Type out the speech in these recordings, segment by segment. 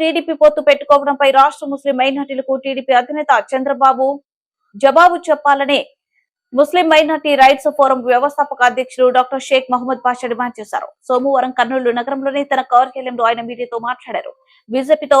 TDP పొత్తు పెట్టుకోవడంపై రాష్ట్ర ముస్లిం మైనార్టీలకు టీడీపీ అధినేత చంద్రబాబు జవాబు చెప్పాలని ముస్లిం మైనార్టీ రైట్స్ ఫోరం వ్యవస్థాపక అధ్యక్షుడు డాక్టర్ షేక్ మహమ్మద్ పాషా డిమాండ్ చేశారు. సోమవారం కర్నూలు నగరంలోని తన కార్యాలయంలో ఆయన మీడియాతో మాట్లాడారు. బీజేపీతో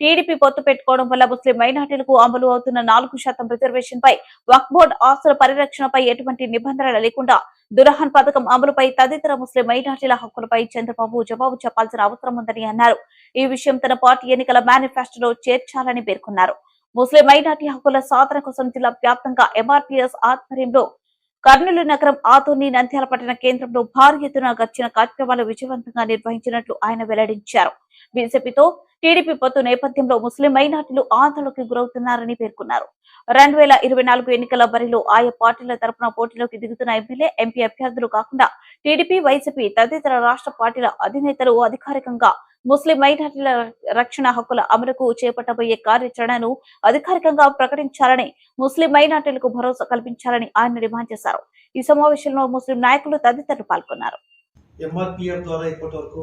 టీడీపీ పొత్తు పెట్టుకోవడం వల్ల ముస్లిం మైనార్టీలకు అమలు అవుతున్న నాలుగు శాతం రిజర్వేషన్ పై వక్ బోర్డు ఆస్తుల పరిరక్షణపై ఎటువంటి నిబంధనలు లేకుండా దురహన్ పథకం అమలుపై తదితర ముస్లిం మైనార్టీల హక్కులపై చంద్రబాబు జవాబు చెప్పాల్సిన అవసరం ఉందని అన్నారు. ఈ విషయం తన పార్టీ ఎన్నికల మేనిఫెస్టోలో చేర్చాలని పేర్కొన్నారు. ముస్లిం మైనార్టీ హక్కుల సాధన కోసం జిల్లా వ్యాప్తంగా ఎంఆర్పీఎస్ ఆధ్వర్యంలో కర్నూలు నగరం ఆతోని నంద్యాల పట్టణ కేంద్రంలో భారీ ఎత్తున గర్చిన కార్యక్రమాలు విజయవంతంగా నిర్వహించినట్లు ఆయన వెల్లడించారు. బీజేపీతో టీడీపీ పొత్తు నేపథ్యంలో ముస్లిం మైనార్టీలు ఆందోళనకు గురవుతున్నారని పేర్కొన్నారు. రెండు వేల ఇరవై నాలుగు ఎన్నికల బరిలో ఆయా పార్టీల తరపున పోటీలోకి దిగుతున్న ఎమ్మెల్యే ఎంపీ అభ్యర్థులు కాకుండా టీడీపీ వైసీపీ తదితర రాష్ట్ర పార్టీల అధినేతలు అధికారికంగా ముస్లిం మైనార్టీల రక్షణ హక్కుల అమలుకు చేపట్టబోయే కార్యాచరణను అధికారికంగా ప్రకటించాలని ముస్లిం మైనార్టీలకు భరోసా కల్పించాలని ఆయన డిమాండ్ చేశారు. ఈ సమావేశంలో ముస్లిం నాయకులు తదితరులు పాల్గొన్నారు. ఎంఆర్పిఎఫ్ ద్వారా ఇప్పటి వరకు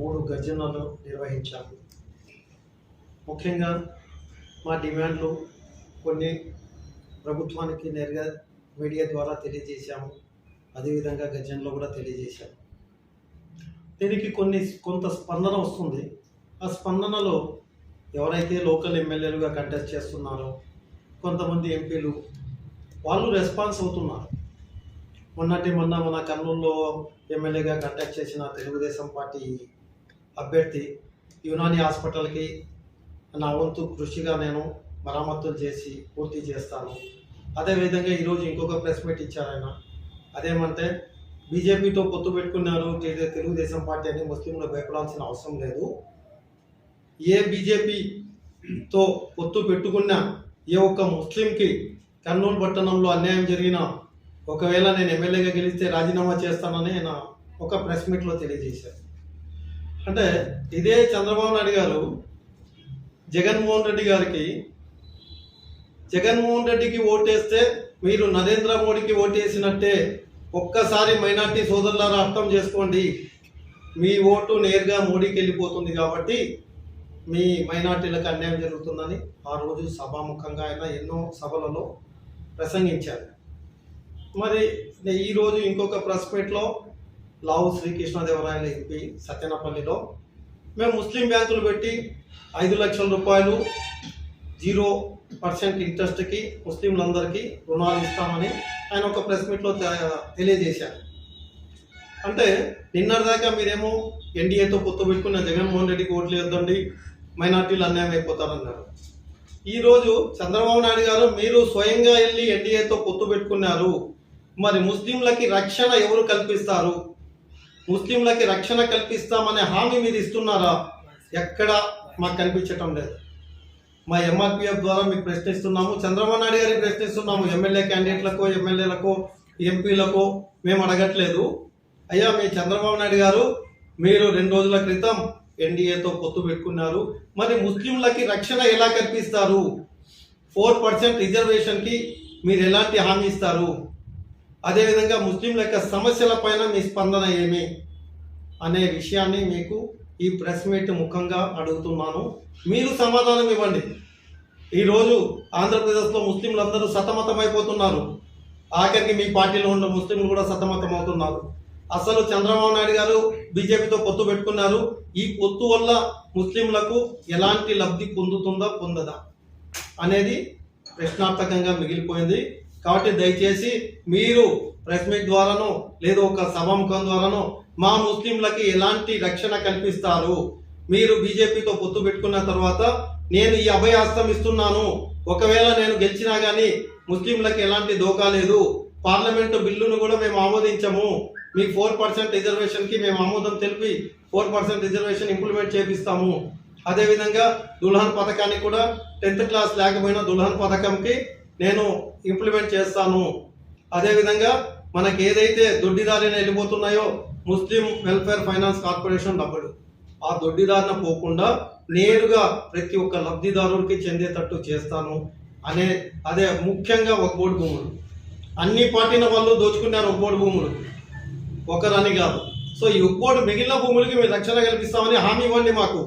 మూడు గర్జనలు నిర్వహించాము ముఖ్యంగా మా డిమాండ్లు కొన్ని ప్రభుత్వానికి నేరుగా మీడియా ద్వారా తెలియజేశాము. అదేవిధంగా గర్జనలో కూడా తెలియజేశాము దీనికి కొన్ని కొంత స్పందన వస్తుంది. ఆ స్పందనలో ఎవరైతే లోకల్ ఎమ్మెల్యేలుగా కంటెస్ట్ చేస్తున్నారో కొంతమంది ఎంపీలు వాళ్ళు రెస్పాన్స్ అవుతున్నారు. మొన్నటి మొన్న మన కర్నూలులో ఎమ్మెల్యేగా కంటాక్ట్ చేసిన తెలుగుదేశం పార్టీ అభ్యర్థి యునాని హాస్పిటల్కి నా వంతు కృషిగా నేను మరమ్మతులు చేసి పూర్తి చేస్తాను. అదేవిధంగా ఈరోజు ఇంకొక ప్రెస్ మీట్ ఇచ్చారు ఆయన. అదేమంటే బీజేపీతో పొత్తు పెట్టుకున్నారు తెలు- తెలుగుదేశం పార్టీ అని ముస్లింలు భయపడాల్సిన అవసరం లేదు. ఏ బీజేపీతో పొత్తు పెట్టుకున్న ఏ ఒక్క ముస్లింకి కర్నూలు పట్టణంలో అన్యాయం జరిగిన ఒకవేళ నేను ఎమ్మెల్యేగా గెలిస్తే రాజీనామా చేస్తానని ఆయన ఒక ప్రెస్ మీట్లో తెలియజేశారు. అంటే ఇదే చంద్రబాబు నాయుడు గారు జగన్మోహన్ రెడ్డి గారికి జగన్మోహన్ రెడ్డికి ఓటేస్తే మీరు నరేంద్ర మోడీకి ఓటేసినట్టే ఒక్కసారి మైనార్టీ సోదరులారా అర్థం చేసుకోండి. మీ ఓటు నేరుగా మోడీకి వెళ్ళిపోతుంది కాబట్టి మీ మైనార్టీలకు అన్యాయం జరుగుతుందని ఆ రోజు సభాముఖంగా ఆయన ఎన్నో సభలలో ప్రసంగించారు. మరి ఈరోజు ఇంకొక ప్రెస్ మీట్లో లావు శ్రీకృష్ణదేవరాయల ఎంపీ సత్యనపల్లిలో. మేము ముస్లిం బ్యాంకులు పెట్టి ఐదు లక్షల రూపాయలు జీరో పర్సెంట్ ఇంట్రెస్ట్కి ముస్లింలందరికీ రుణాలు ఇస్తామని ఆయన ఒక ప్రెస్ మీట్లో తెలియజేశారు. అంటే నిన్నటిదాకా మీరేమో ఎన్డీఏతో పొత్తు పెట్టుకున్న జగన్మోహన్ రెడ్డికి ఓట్లు వేద్దండి మైనార్టీలు అన్యాయం అయిపోతారన్నారు. ఈరోజు చంద్రబాబు నాయుడు గారు మీరు స్వయంగా వెళ్ళి ఎన్డీఏతో పొత్తు పెట్టుకున్నారు. మరి ముస్లింలకి రక్షణ ఎవరు కల్పిస్తారు? ముస్లింలకి రక్షణ కల్పిస్తామనే హామీ మీరు ఇస్తున్నారా? ఎక్కడ మాకు కనిపించటం లేదు. మా ఎంఆర్పిఎఫ్ ద్వారా మీకు ప్రశ్నిస్తున్నాము. చంద్రబాబు నాయుడు గారికి ప్రశ్నిస్తున్నాము. ఎమ్మెల్యే క్యాండిడేట్లకు ఎమ్మెల్యేలకు ఎంపీలకు మేము అడగట్లేదు. అయ్యా మీ చంద్రబాబు నాయుడు గారు మీరు రెండు రోజుల క్రితం ఎన్డీఏతో పొత్తు పెట్టుకున్నారు. మరి ముస్లింలకి రక్షణ ఎలా కల్పిస్తారు? ఫోర్ పర్సెంట్ రిజర్వేషన్కి మీరు ఎలాంటి హామీ ఇస్తారు? అదేవిధంగా ముస్లింల యొక్క సమస్యల పైన మీ స్పందన ఏమి అనే విషయాన్ని మీకు ఈ ప్రెస్ మీట్ ముఖంగా అడుగుతున్నాను. మీరు సమాధానం ఇవ్వండి. ఈరోజు ఆంధ్రప్రదేశ్లో ముస్లింలందరూ సతమతమైపోతున్నారు. ఆఖరికి మీ పార్టీలో ఉన్న ముస్లింలు కూడా సతమతం అవుతున్నారు అసలు చంద్రబాబు నాయుడు గారు బీజేపీతో పొత్తు పెట్టుకున్నారు. ఈ పొత్తు వల్ల ముస్లింలకు ఎలాంటి లబ్ధి పొందుతుందా పొందదా అనేది ప్రశ్నార్థకంగా మిగిలిపోయింది. కాబట్టి దయచేసి మీరు ప్రెస్ మీట్ ద్వారానో లేదా ఒక సభాముఖం ద్వారానో మా ముస్లింలకి ఎలాంటి రక్షణ కల్పిస్తారు? మీరు బీజేపీతో పొత్తు పెట్టుకున్న తర్వాత నేను ఈ అభయాస్తం ఇస్తున్నాను. ఒకవేళ నేను గెలిచినా కానీ ముస్లింలకు ఎలాంటి దోకా లేదు. పార్లమెంటు బిల్లును కూడా మేము ఆమోదించము. మీ ఫోర్ పర్సెంట్ రిజర్వేషన్కి మేము ఆమోదం తెలిపి ఫోర్ పర్సెంట్ రిజర్వేషన్ ఇంప్లిమెంట్ చేపిస్తాము. అదేవిధంగా దుల్హన్ పథకాన్ని కూడా టెన్త్ క్లాస్ లేకపోయినా దుల్హన్ పథకంకి నేను ఇంప్లిమెంట్ చేస్తాను. అదేవిధంగా మనకి ఏదైతే దొడ్డిదారిన వెళ్ళిపోతున్నాయో ముస్లిం వెల్ఫేర్ ఫైనాన్స్ కార్పొరేషన్ డబ్బులు ఆ దొడ్డిదారిన పోకుండా నేరుగా ప్రతి ఒక్క లబ్ధిదారుడికి చెందేటట్టు చేస్తాను అనే అదే ముఖ్యంగా ఒక బోర్డు భూములు. అన్ని పార్టీల వాళ్ళు దోచుకున్నారు ఒక బోర్డు భూములు. ఒకరని కాదు. సో ఈ ఒక్కోటి మిగిలిన భూములకి మేము రక్షణ కల్పిస్తామని హామీ ఇవ్వండి మాకు.